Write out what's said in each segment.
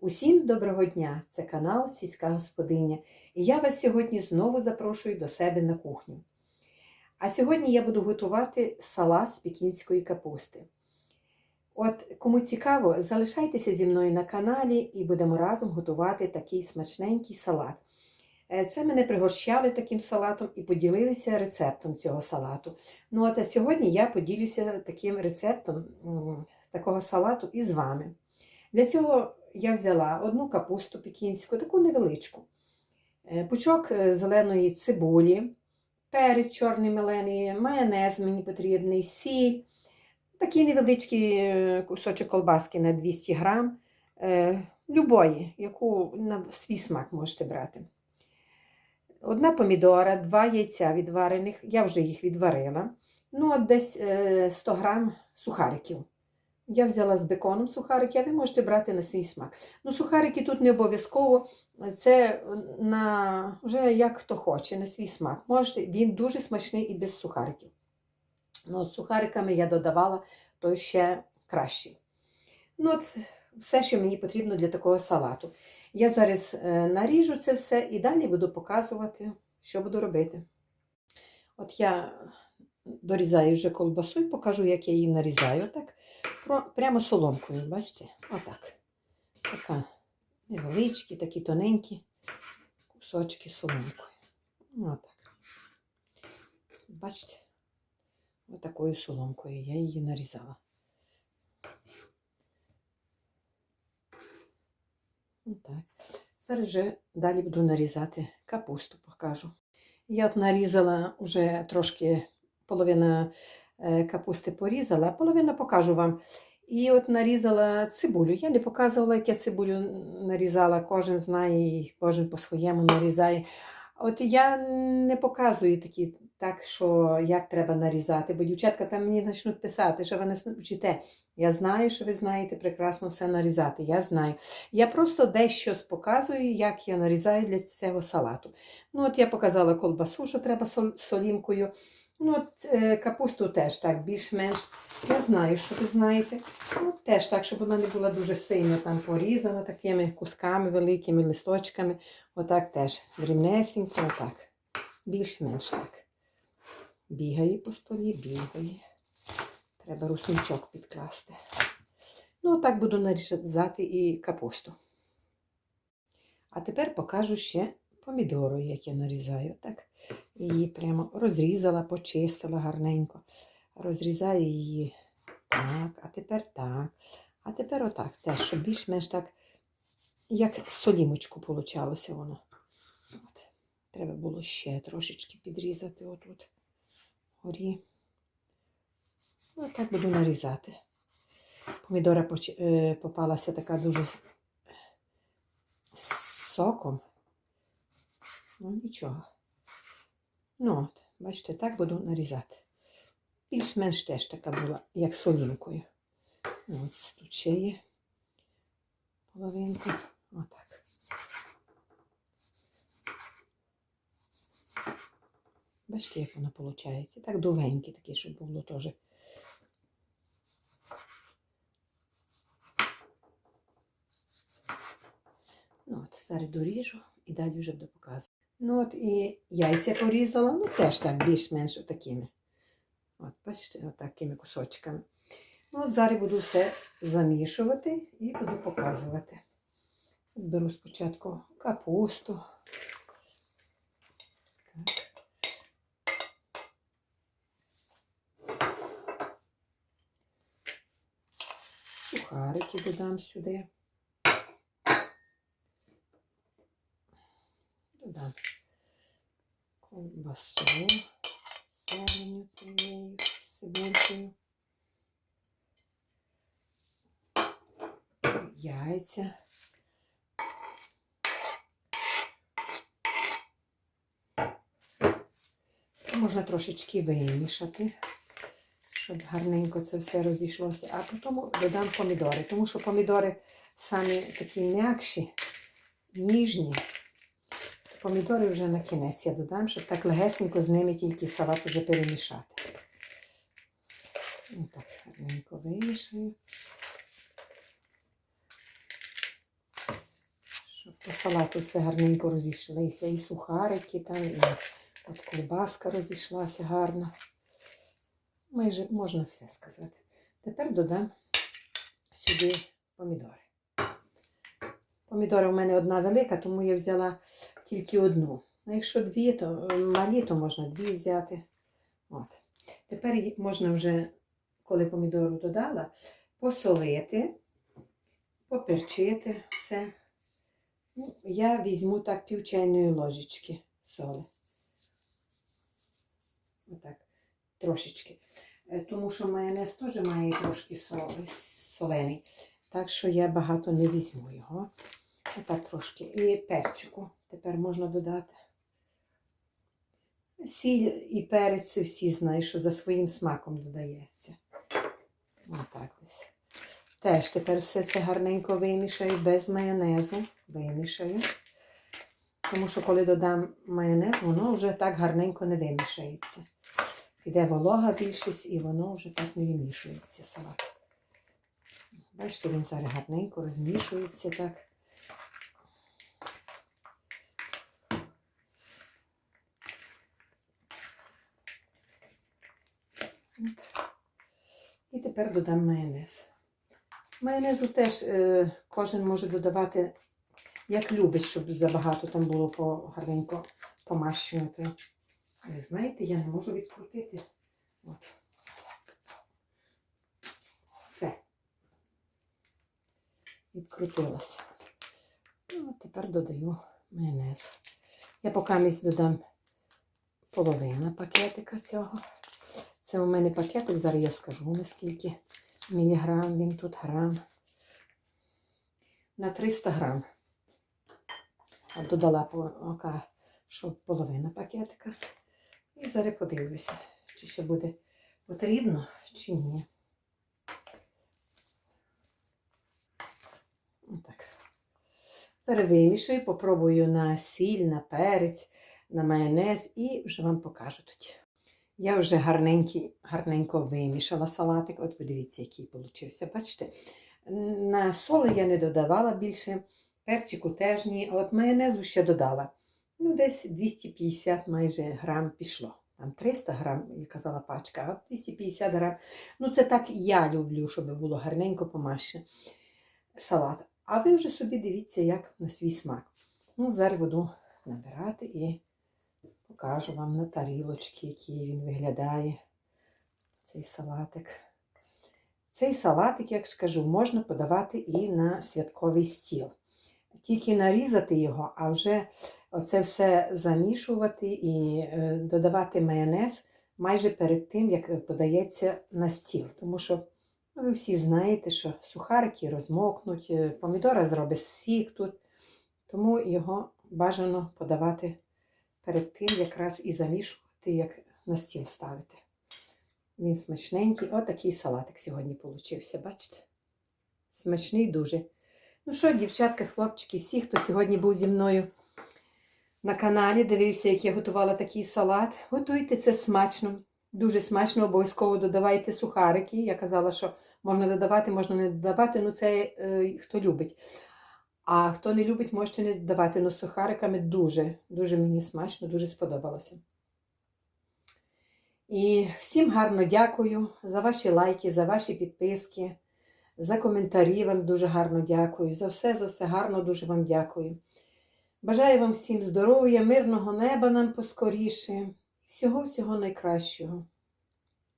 Усім доброго дня! Це канал Сільська Господиня. І я вас сьогодні знову запрошую до себе на кухню. А сьогодні я буду готувати салат з пекінської капусти. От кому цікаво, залишайтеся зі мною на каналі і будемо разом готувати такий смачненький салат. Е, Це мене пригощали таким салатом і поділилися рецептом цього салату. Ну от а сьогодні я поділюся таким рецептом такого салату із вами. Для цього я взяла одну капусту пекінську, таку невеличку, е, пучок е, зеленої цибулі, перець чорний мелений, майонез мені потрібний, сіль, такий невеличкий е, кусочок колбаски на 200 грам, любої, яку на свій смак можете брати. Одна помідора, два яйця відварених, я вже їх відварила. Ну, от десь е, 100 грам сухариків. Я взяла з беконом сухарики, а ви можете брати на свій смак. Ну, сухарики тут не обов'язково, це на вже як хто хоче, на свій смак. Можете, він дуже смачний і без сухариків. Ну, з сухариками я додавала, то ще кращий. Ну, от все, що мені потрібно для такого салату. Я зараз е, наріжу це все і далі буду показувати, що буду робити. От я дорізаю вже колбасу і покажу, як я її нарізаю. Про- прямо соломкою, бачите? Отак. Така невеличкі, такі тоненькі кусочки соломкою. Отак. Бачите? Отакою соломкою я її нарізала. Отак. Зараз вже далі буду нарізати капусту, покажу. Я от нарізала вже трошки половина капусти порізала, а половина покажу вам. І от нарізала цибулю. Я не показувала, як я цибулю нарізала, кожен знає, і кожен по-своєму нарізає. От я не показую такі, так, що як треба нарізати, бо дівчатка там мені почнуть писати, що ви не вчите. Я знаю, що ви знаєте прекрасно все нарізати. Я знаю. Я просто дещо показую, як я нарізаю для цього салату. Ну, от я показала колбасу, що треба сол- солімкою. Ну, от е, капусту теж так, більш-менш. Я знаю, що ви знаєте. Ну, теж так, щоб вона не була дуже сильно там порізана такими кусками великими листочками. Отак теж. Дрібнесенько, отак. Більш-менш так. Бігає по столі, бігає. Треба русничок підкласти. Ну, отак буду нарізати і капусту. А тепер покажу ще помідору, як я нарізаю. Так, її прямо розрізала, почистила гарненько. Розрізаю її так, а тепер так. А тепер отак теж, щоб більш-менш так, як солімочку получалося воно. От. Треба було ще трошечки підрізати отут. Горі. Ну, так буду нарізати. Помідора поч- е, попалася така дуже соком. Ну, нічого. Ну, от, бачите, так буду нарізати. Більш-менш теж така була, як солінкою. Ну, Ось тут ще є половинка. Отак. Бачите, як воно виходить. Так довгенькі такі, щоб було теж. Ну, от, зараз доріжу і далі вже буду показувати. Ну от і яйця порізала, ну теж так більш-менш отакими. От, бачите, отакими кусочками. Ну, от зараз буду все замішувати і буду показувати. Беру спочатку капусту. Так. Сухарики додам сюди. Додам ковбасу, зеленю цією, цибулькою, яйця. Можна трошечки вимішати, щоб гарненько це все розійшлося. А потім додам помідори, тому що помідори самі такі м'якші, ніжні. Помідори вже на кінець я додам, щоб так легесенько з ними тільки салат уже перемішати. Отак гарненько вимішую. по салату все гарненько розійшлися. І сухарики там, і от ковбаска розійшлася гарно. Майже можна все сказати. Тепер додам сюди помідори. Помідори у мене одна велика, тому я взяла тільки одну. А якщо дві, то е, малі, то можна дві взяти. От. Тепер можна вже, коли помідору додала, посолити, поперчити все. Ну, я візьму так пів чайної ложечки соли. Отак, трошечки. Е, Тому що майонез теж має трошки соли, солений. Так що я багато не візьму його. Отак трошки. І перчику тепер можна додати. Сіль і перець всі знають, що за своїм смаком додається. Отак ось. Теж тепер все це гарненько вимішаю без майонезу. Вимішаю. Тому що коли додам майонез, воно вже так гарненько не вимішається. Піде волога більшість і воно вже так не вимішується салат. Бачите, він зараз гарненько розмішується так. От. І тепер додам майонез. Майонезу теж е, кожен може додавати, як любить, щоб забагато там було по, гарненько помащувати. Але знаєте, я не можу відкрутити. От. Все. Відкрутилася. Ну, тепер додаю майонез. Я поки додам половина пакетика цього. Це у мене пакетик, зараз я скажу наскільки міліграм він тут грам. На 300 грам. От додала ока, що половина пакетика. І зараз подивлюся, чи ще буде потрібно, чи ні. Отак. Зараз вимішую, попробую на сіль, на перець, на майонез і вже вам покажу тоді. Я вже гарненько вимішала салатик. От подивіться, який получився. Бачите? На соли я не додавала більше, перчику теж ні, а от майонезу ще додала. Ну, десь 250 майже грам пішло. Там 300 грам, я казала пачка, а от 250 грам. Ну, це так я люблю, щоб було гарненько помаще салат. А ви вже собі дивіться, як на свій смак. Ну, зараз буду набирати і покажу вам на тарілочці, який він виглядає. Цей салатик. Цей салатик, як скажу, можна подавати і на святковий стіл. Тільки нарізати його, а вже оце все замішувати і е, додавати майонез майже перед тим, як подається на стіл. Тому що ну, ви всі знаєте, що сухарики розмокнуть, е, помідора зробить сік тут. Тому його бажано подавати перед тим, якраз і замішувати, як на стіл ставити. Він смачненький. Отакий салатик сьогодні получився, бачите? Смачний дуже. Ну що, дівчатка, хлопчики, всі, хто сьогодні був зі мною на каналі, дивився, як я готувала такий салат. Готуйте це смачно. Дуже смачно, обов'язково додавайте сухарики. Я казала, що можна додавати, можна не додавати, ну це е, хто любить. А хто не любить, можете не додавати. Ну, з сухариками дуже, дуже мені смачно, дуже сподобалося. І всім гарно дякую за ваші лайки, за ваші підписки, за коментарі вам дуже гарно дякую. За все, за все гарно дуже вам дякую. Бажаю вам всім здоров'я, мирного неба нам поскоріше, всього-всього найкращого.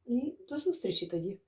І до зустрічі тоді!